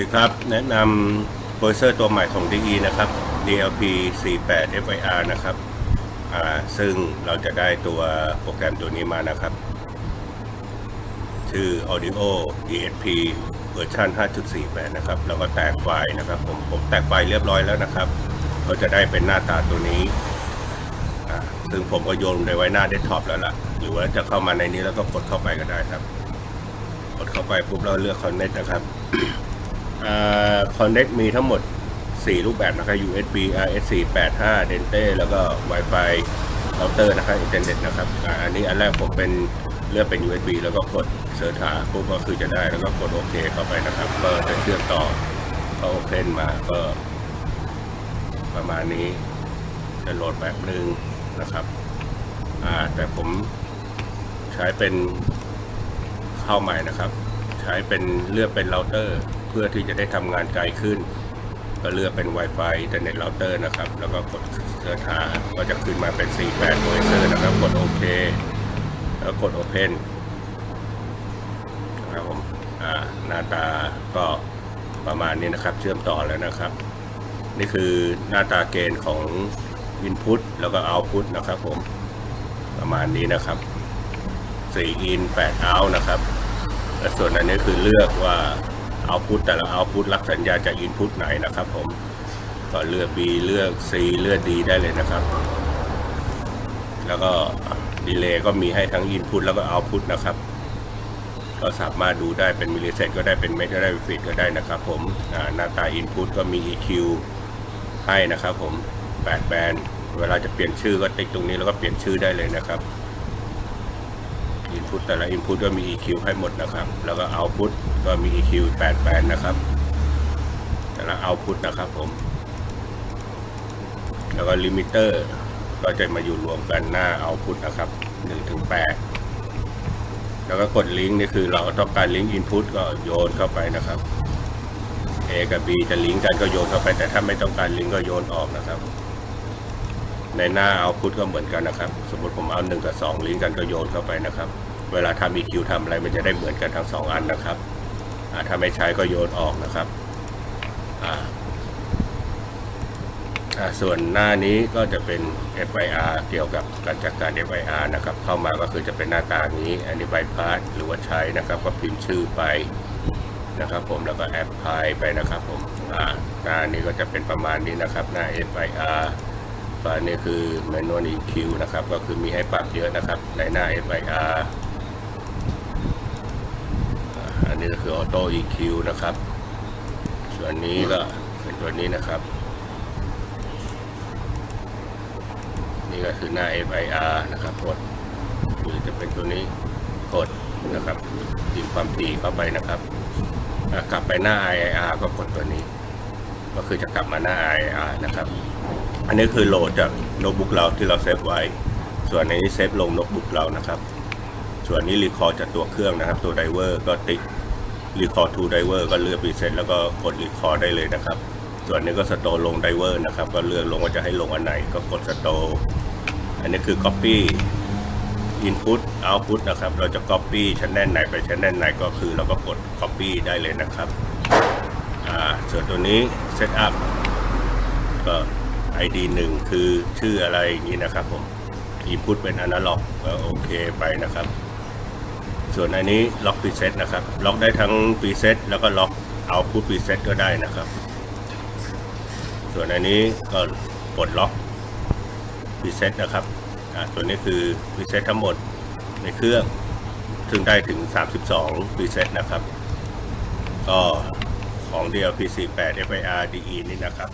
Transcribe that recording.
ดีครับ แนะนำโปรเซอร์ตัวใหม่ของ DE นะครับ DLP 48 FIR นะครับ ซึ่งเราจะได้ตัวโปรแกรมตัวนี้มานะครับ ชื่อ Audio ESP เวอร์ชัน5.48 นะครับ แล้วก็แตกไฟล์นะครับ ผมผมแตกไฟล์เรียบร้อยแล้วนะครับ ก็จะได้เป็นหน้าตาตัวนี้ ซึ่งผมก็โยนไปไว้หน้าเดสก์ท็อปแล้วล่ะ หรือว่าจะเข้ามาในนี้แล้วก็กดเข้าไปก็ได้ครับ กดเข้าไปปุ๊บเราเลือก Connect นะครับ คอนเน็กมีทั้งหมด 4 รูปแบบนะครับ USB RS 485 Dente แล้วก็ Wi-Fi router นะครับ Internet นะครับอันนี้อันแรกผมเป็นเลือกเป็น USB แล้วก็กดเสิร์ชหาปุ๊บก็คือจะได้แล้วก็กดโอเคเข้าไปนะครับ ก็จะเชื่อมต่อก็โอเพนมาก็ ประมาณนี้จะโหลดแบบหนึ่งนะครับอ่าแต่ผมใช้เป็นเข้าใหม่นะครับ ใช้เป็นเลือกเป็นเราเตอร์ เพื่อที่จะได้ทำงานไกลขึ้น ก็เลือกเป็น Wi-Fi อินเทอร์เน็ตเราเตอร์นะครับ แล้วก็กดเสิร์ชหาก็จะขึ้นมาเป็น 48 Voicer นะครับ กดโอเค แล้วกด Open นะครับผมหน้าตาก็ประมาณนี้นะครับ เชื่อมต่อแล้วนะครับ นี่คือหน้าตาเกณฑ์ของ Input แล้วก็ Output นะครับผมประมาณนี้นะครับ4 in 8 out นะครับ ส่วนอันนี้คือเลือกว่า เอาพุทแต่ละเอาพุทรับสัญญาจากอินพุตไหนนะครับผมก็เลือก B เลือก C เลือก D ได้เลยนะครับ แล้วก็ดีเลย์ก็มีให้ทั้งอินพุตแล้วก็เอาพุตนะครับ ก็สามารถดูได้เป็นมิลลิเซกก็ได้เป็นเมกก็ได้ฟิตก็ได้นะครับผมหน้าตาอินพุตก็มี EQ ให้นะครับผม 8 แบนด์เวลาจะเปลี่ยนชื่อก็ติ๊กตรงนี้แล้วก็เปลี่ยนชื่อได้เลยนะครับ อินพุตแต่ละอินพุตก็มี EQ ให้หมดนะครับ แล้วก็เอาพุตก็มี EQ 8แบนนะครับ แต่ละเอาพุตนะครับผม แล้วก็ลิมิเตอร์ก็จะมาอยู่รวมกันหน้าเอาพุตนะครับ1ถึง8แล้วก็กดลิงก์นี่คือเราต้องการลิงก์อินพุตก็โยนเข้าไปนะครับ A กับ B จะลิงก์กันก็โยนเข้าไป แต่ถ้าไม่ต้องการลิงก์ก็โยนออกนะครับในหน้าเอาพุทก็เหมือนกันนะครับ สมมติผมเอา1กับ2ลิงก์กันก็โยนเข้าไปนะครับ เวลาทำ EQ ทำอะไรมันจะได้เหมือนกันทั้ง2อันนะครับถ้าไม่ใช้ก็โยนออกนะครับส่วนหน้านี้ก็จะเป็น FIR เกี่ยวกับการจัดการ FIR นะครับ เข้ามาก็คือจะเป็นหน้าตานี้อันนี้ใบพาสหรือว่าใช้นะครับ ก็พิมพ์ชื่อไปนะครับผมแล้วก็แอปพลายไปนะครับผมหน้านี้ก็จะเป็นประมาณนี้นะครับ หน้า FIR ตัวนี้คือ manual EQ นะครับ ก็คือมีให้ปรับเยอะนะครับ ในหน้า FIR นี้ก็คือ auto EQ นะครับ ส่วนนี้ก็เป็นตัวนี้นะครับ นี่ก็คือหน้า FIR นะครับกดหรือจะเป็นตัวนี้กดนะครับพิมพ์ความถี่เข้าไปนะครับกลับไปหน้า IIR ก็กดตัวนี้ ก็คือจะกลับมาหน้า IIR นะครับ อันนี้คือโหลดจากโน้ตบุ๊กเราที่เราเซฟไว้ ส่วนในนี้เซฟลงโน้ตบุ๊กเรานะครับ ส่วนนี้รีคอร์จากตัวเครื่องนะครับ ตัวไดเวอร์ก็ติ๊ก รีคอร์ทูไดเวอร์ก็เลือกรีเซ็ตแล้วก็กดรีคอร์ได้เลยนะครับ ส่วนนี้ก็สโตร์ลงไดเวอร์นะครับ ก็เลือกลงว่าจะให้ลงอันไหนก็กดสโตร์อันนี้คือ Copy Input Output นะครับ เราจะ Copy Channel ไหนไป Channel ไหนก็คือเราก็กด Copy ได้เลยนะครับอ่าส่วนตัวนี้ Setup ก็ ID 1 คือชื่ออะไรอย่างนี้นะครับผม Input เป็น Analog ก็โอเคไปนะครับ ส่วนอันนี้ล็อก preset นะครับ ล็อกได้ทั้ง preset แล้วก็ล็อก output preset ก็ได้นะครับ ส่วนอันนี้ก็ปลดล็อก preset นะครับอ่าตัวนี้คือ preset ทั้งหมดในเครื่องซึ่งได้ถึง 32 preset นะครับ ก็ของ DLP 48 FIR DE นี่นะครับ